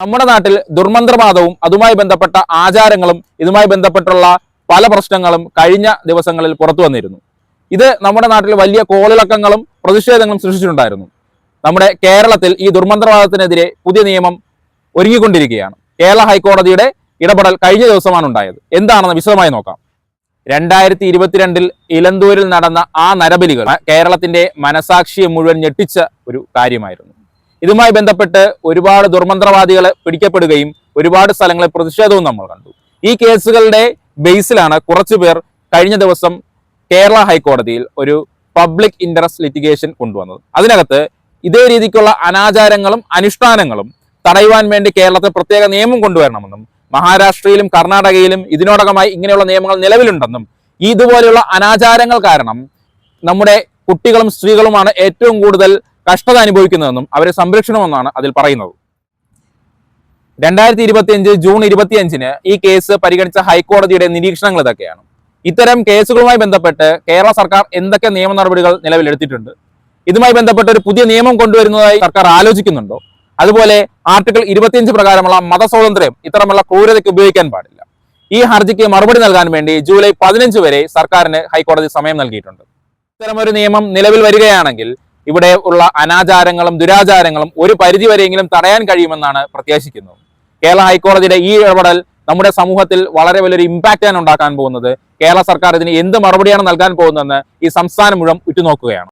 നമ്മുടെ നാട്ടിൽ ദുർമന്ത്രവാദവും അതുമായി ബന്ധപ്പെട്ട ആചാരങ്ങളും ഇതുമായി ബന്ധപ്പെട്ടുള്ള പല പ്രശ്നങ്ങളും കഴിഞ്ഞ ദിവസങ്ങളിൽ പുറത്തു വന്നിരുന്നു. ഇത് നമ്മുടെ നാട്ടിൽ വലിയ കോളിളക്കങ്ങളും പ്രതിഷേധങ്ങളും സൃഷ്ടിച്ചിട്ടുണ്ടായിരുന്നു. നമ്മുടെ കേരളത്തിൽ ഈ ദുർമന്ത്രവാദത്തിനെതിരെ പുതിയ നിയമം ഒരുങ്ങിക്കൊണ്ടിരിക്കുകയാണ്. കേരള ഹൈക്കോടതിയുടെ ഇടപെടൽ കഴിഞ്ഞ ദിവസമാണ് ഉണ്ടായത്. എന്താണെന്ന് വിശദമായി നോക്കാം. രണ്ടായിരത്തി ഇരുപത്തിരണ്ടിൽ ഇലന്തൂരിൽ നടന്ന ആ നരബലികൾ കേരളത്തിന്റെ മനസാക്ഷിയെ മുഴുവൻ ഞെട്ടിച്ച ഒരു കാര്യമായിരുന്നു. ഇതുമായി ബന്ധപ്പെട്ട് ഒരുപാട് ദുർമന്ത്രവാദികളെ പിടിക്കപ്പെടുകയും ഒരുപാട് സ്ഥലങ്ങളിൽ പ്രതിഷേധവും നമ്മൾ കണ്ടു. ഈ കേസുകളുടെ ബേസിലാണ് കുറച്ചു പേർ കഴിഞ്ഞ ദിവസം കേരള ഹൈക്കോടതിയിൽ ഒരു പബ്ലിക് ഇൻട്രസ്റ്റ് ലിറ്റിഗേഷൻ കൊണ്ടുവന്നത്. അതിനകത്ത് ഇതേ രീതിക്കുള്ള അനാചാരങ്ങളും അനുഷ്ഠാനങ്ങളും തടയുവാൻ വേണ്ടി കേരളത്തിൽ പ്രത്യേക നിയമം കൊണ്ടുവരണമെന്നും മഹാരാഷ്ട്രയിലും കർണാടകയിലും ഇതിനോടകമായി ഇങ്ങനെയുള്ള നിയമങ്ങൾ നിലവിലുണ്ടെന്നും ഇതുപോലെയുള്ള അനാചാരങ്ങൾ കാരണം നമ്മുടെ കുട്ടികളും സ്ത്രീകളുമാണ് ഏറ്റവും കൂടുതൽ കഷ്ടത അനുഭവിക്കുന്നതെന്നും അവരെ സംരക്ഷണമെന്നാണ് അതിൽ പറയുന്നത്. രണ്ടായിരത്തി ഇരുപത്തിയഞ്ച് ജൂൺ ഇരുപത്തിയഞ്ചിന് ഈ കേസ് പരിഗണിച്ച ഹൈക്കോടതിയുടെ നിരീക്ഷണങ്ങൾ ഇതൊക്കെയാണ്. ഇത്തരം കേസുകളുമായി ബന്ധപ്പെട്ട് കേരള സർക്കാർ എന്തൊക്കെ നിയമ നടപടികൾ നിലവിലെടുത്തിട്ടുണ്ട്? ഇതുമായി ബന്ധപ്പെട്ട് ഒരു പുതിയ നിയമം കൊണ്ടുവരുന്നതായി സർക്കാർ ആലോചിക്കുന്നുണ്ടോ? അതുപോലെ ആർട്ടിക്കിൾ ഇരുപത്തിയഞ്ച് പ്രകാരമുള്ള മതസ്വാതന്ത്ര്യം ഇത്തരമുള്ള ക്രൂരതയ്ക്ക് ഉപയോഗിക്കാൻ പാടില്ല. ഈ ഹർജിക്ക് മറുപടി നൽകാൻ വേണ്ടി ജൂലൈ പതിനഞ്ച് വരെ സർക്കാരിന് ഹൈക്കോടതി സമയം നൽകിയിട്ടുണ്ട്. ഇത്തരമൊരു നിയമം നിലവിൽ വരികയാണെങ്കിൽ ഇവിടെ ഉള്ള അനാചാരങ്ങളും ദുരാചാരങ്ങളും ഒരു പരിധിവരെയെങ്കിലും തടയാൻ കഴിയുമെന്നാണ് പ്രത്യാശിക്കുന്നത്. കേരള ഹൈക്കോടതിയുടെ ഈ ഇടപെടൽ നമ്മുടെ സമൂഹത്തിൽ വളരെ വലിയൊരു ഇമ്പാക്റ്റ് ആണ് ഉണ്ടാക്കാൻ പോകുന്നത്. കേരള സർക്കാർ ഇതിന് എന്ത് മറുപടിയാണ് നൽകാൻ പോകുന്നതെന്ന് ഈ സംസ്ഥാനം മുഴുവൻ ഉറ്റുനോക്കുകയാണ്.